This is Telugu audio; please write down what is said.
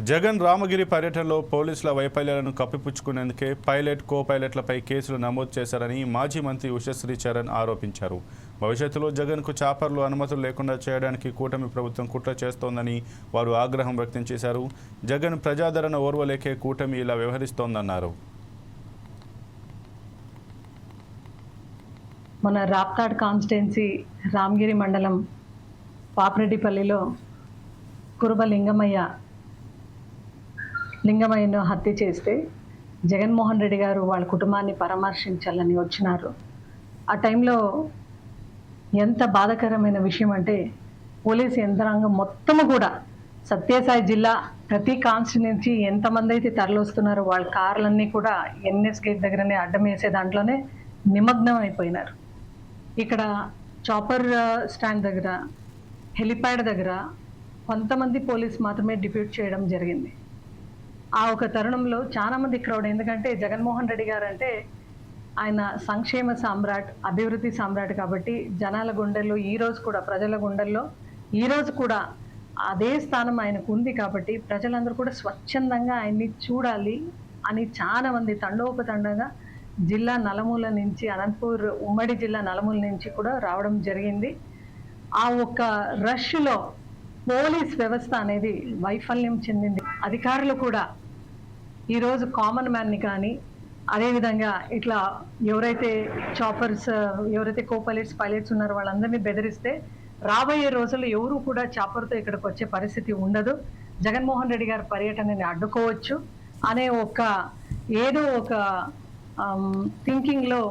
జగన్ రామగిరి పర్యటనలో పోలీసుల వైఫల్యాలను కప్పిపుచ్చుకునేందుకే పైలట్ కో పైలట్లపై కేసులు నమోదు చేశారని మాజీ మంత్రి ఉషశ్రీ చరణ్ ఆరోపించారు. భవిష్యత్తులో జగన్కు చాపర్లు అనుమతులు లేకుండా చేయడానికి కూటమి ప్రభుత్వం కుట్ర చేస్తోందని వారు ఆగ్రహం వ్యక్తం చేశారు. జగన్ ప్రజాదరణ ఓర్వలేకే కూటమి ఇలా వ్యవహరిస్తోందన్నారు. మన రాప్తాడ్ కాన్స్టిట్యున్సీ రామగిరి మండలం పాపిరెడ్డిపల్లిలో కురుబలింగమయ్య లింగమయ్యను హత్య చేస్తే జగన్మోహన్ రెడ్డి గారు వాళ్ళ కుటుంబాన్ని పరామర్శించాలని వచ్చినారు. ఆ టైంలో ఎంత బాధాకరమైన విషయం అంటే పోలీస్ యంత్రాంగం మొత్తము కూడా సత్యసాయి జిల్లా ప్రతి కాన్స్టిట్యున్సీ ఎంతమంది అయితే తరలిస్తున్నారో వాళ్ళ కార్లన్నీ కూడా ఎన్ఎస్ గేట్ దగ్గరనే అడ్డం వేసే దాంట్లోనే నిమగ్నం అయిపోయినారు. ఇక్కడ చాపర్ స్టాండ్ దగ్గర హెలిప్యాడ్ దగ్గర కొంతమంది పోలీస్ మాత్రమే డిప్యూట్ చేయడం జరిగింది. ఆ ఒక తరుణంలో చాలా మంది క్రౌడ్ ఎందుకంటే జగన్మోహన్ రెడ్డి గారు అంటే ఆయన సంక్షేమ సామ్రాట్ అభివృద్ధి సామ్రాట్ కాబట్టి జనాల గుండెల్లో ఈ రోజు కూడా ప్రజల గుండెల్లో ఈ రోజు కూడా అదే స్థానం ఆయనకు ఉంది కాబట్టి ప్రజలందరూ కూడా స్వచ్ఛందంగా ఆయన్ని చూడాలి అని చాలా మంది జిల్లా నలమూల నుంచి అనంతపూర్ ఉమ్మడి జిల్లా నలమూల నుంచి కూడా రావడం జరిగింది. ఆ ఒక్క రష్లో పోలీస్ వ్యవస్థ అనేది వైఫల్యం చెందింది. అధికారులు కూడా ఈరోజు కామన్ మ్యాన్ని కానీ అదేవిధంగా ఇట్లా ఎవరైతే చాపర్స్ ఎవరైతే కో పైలట్స్ పైలట్స్ ఉన్నారో వాళ్ళందరినీ బెదిరిస్తే రాబోయే రోజుల్లో ఎవరు కూడా చాపర్తో ఇక్కడికి వచ్చే పరిస్థితి ఉండదు. జగన్మోహన్ రెడ్డి గారి పర్యటనని అడ్డుకోవచ్చు అనే ఒక ఏదో ఒక um, థింకింగ్లో